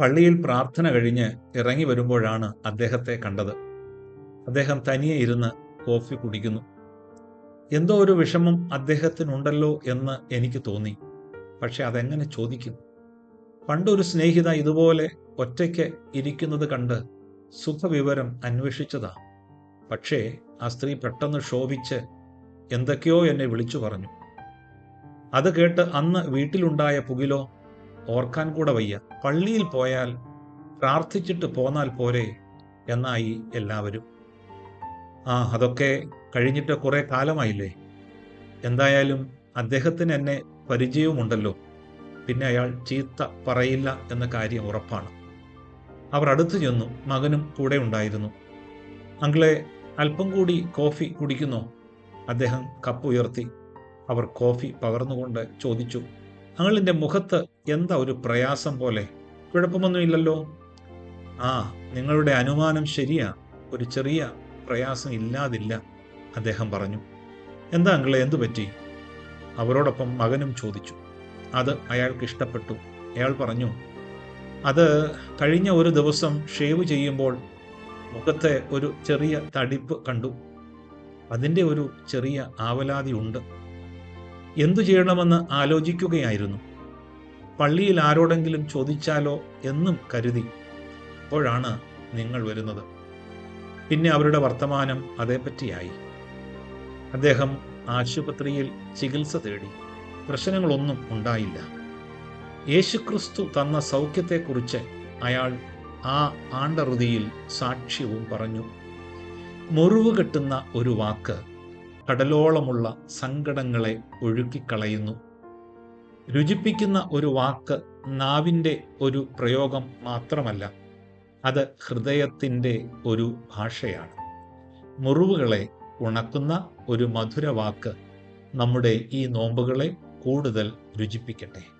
പള്ളിയിൽ പ്രാർത്ഥന കഴിഞ്ഞ് ഇറങ്ങി വരുമ്പോഴാണ് അദ്ദേഹത്തെ കണ്ടത്. അദ്ദേഹം തനിയെ ഇരുന്ന് കോഫി കുടിക്കുന്നു. എന്തോ ഒരു വിഷമം അദ്ദേഹത്തിനുണ്ടല്ലോ എന്ന് എനിക്ക് തോന്നി. പക്ഷെ അതെങ്ങനെ ചോദിക്കും? പണ്ടൊരു സ്നേഹിത ഇതുപോലെ ഒറ്റയ്ക്ക് ഇരിക്കുന്നത് കണ്ട് സുഖവിവരം അന്വേഷിച്ചതാ. പക്ഷേ ആ സ്ത്രീ പെട്ടെന്ന് ക്ഷോഭിച്ച് എന്തൊക്കെയോ എന്നെ വിളിച്ചു പറഞ്ഞു. അത് കേട്ട് അന്ന് വീട്ടിലുണ്ടായ പുകിലോ ഓർക്കാൻ കൂടെ വയ്യ. പള്ളിയിൽ പോയാൽ പ്രാർത്ഥിച്ചിട്ട് പോന്നാൽ പോരെ എന്നായി എല്ലാവരും. ആ അതൊക്കെ കഴിഞ്ഞിട്ട് കുറെ കാലമായില്ലേ? എന്തായാലും അദ്ദേഹത്തിന് എന്നെ പരിചയവുമുണ്ടല്ലോ. പിന്നെ അയാൾ ചീത്ത പറയില്ല എന്ന കാര്യം ഉറപ്പാണ്. അവർ അടുത്തു ചെന്നു. മകനും കൂടെ ഉണ്ടായിരുന്നു. അങ്കിളെ അല്പം കൂടി കോഫി കുടിക്കുന്നോ? അദ്ദേഹം കപ്പ് ഉയർത്തി. അവർ കോഫി പകർന്നുകൊണ്ട് ചോദിച്ചു. അങ്ങളിന്റെ മുഖത്ത് എന്താ ഒരു പ്രയാസം പോലെ? കുഴപ്പമൊന്നുമില്ലല്ലോ. ആ നിങ്ങളുടെ അനുമാനം ശരിയാ. ഒരു ചെറിയ പ്രയാസം ഇല്ലാതില്ല അദ്ദേഹം പറഞ്ഞു. എന്താ അങ്കിളെ എന്തു പറ്റി? അവരോടൊപ്പം മകനും ചോദിച്ചു. അത് അയാൾക്ക് ഇഷ്ടപ്പെട്ടു. അയാൾ പറഞ്ഞു അത് കഴിഞ്ഞ ഒരു ദിവസം ഷേവ് ചെയ്യുമ്പോൾ മുഖത്തെ ഒരു ചെറിയ തടിപ്പ് കണ്ടു. അതിന്റെ ഒരു ചെറിയ ആവലാതി ഉണ്ട്. എന്തു ചെയ്യണമെന്ന് ആലോചിക്കുകയായിരുന്നു. പള്ളിയിൽ ആരോടെങ്കിലും ചോദിച്ചാലോ എന്നും കരുതി അപ്പോഴാണ് നിങ്ങൾ വരുന്നത്. പിന്നെ അവരുടെ വർത്തമാനം അതേപ്പറ്റിയായി. അദ്ദേഹം ആശുപത്രിയിൽ ചികിത്സ തേടി. പ്രശ്നങ്ങളൊന്നും ഉണ്ടായില്ല. യേശുക്രിസ്തു തന്ന സൗഖ്യത്തെക്കുറിച്ച് അയാൾ ആ ആണ്ടറുതിയിൽ സാക്ഷ്യവും പറഞ്ഞു. മുറിവ് കെട്ടുന്ന ഒരു വാക്ക് കടലോളമുള്ള സങ്കടങ്ങളെ ഒഴുക്കിക്കളയുന്നു. രുചിപ്പിക്കുന്ന ഒരു വാക്ക് നാവിന്റെ ഒരു പ്രയോഗം മാത്രമല്ല അത് ഹൃദയത്തിന്റെ ഒരു ഭാഷയാണ്. മുറിവുകളെ ഉണക്കുന്ന ഒരു മധുരവാക്ക് നമ്മുടെ ഈ നോമ്പുകളെ കൂടുതൽ രുചിപ്പിക്കട്ടെ.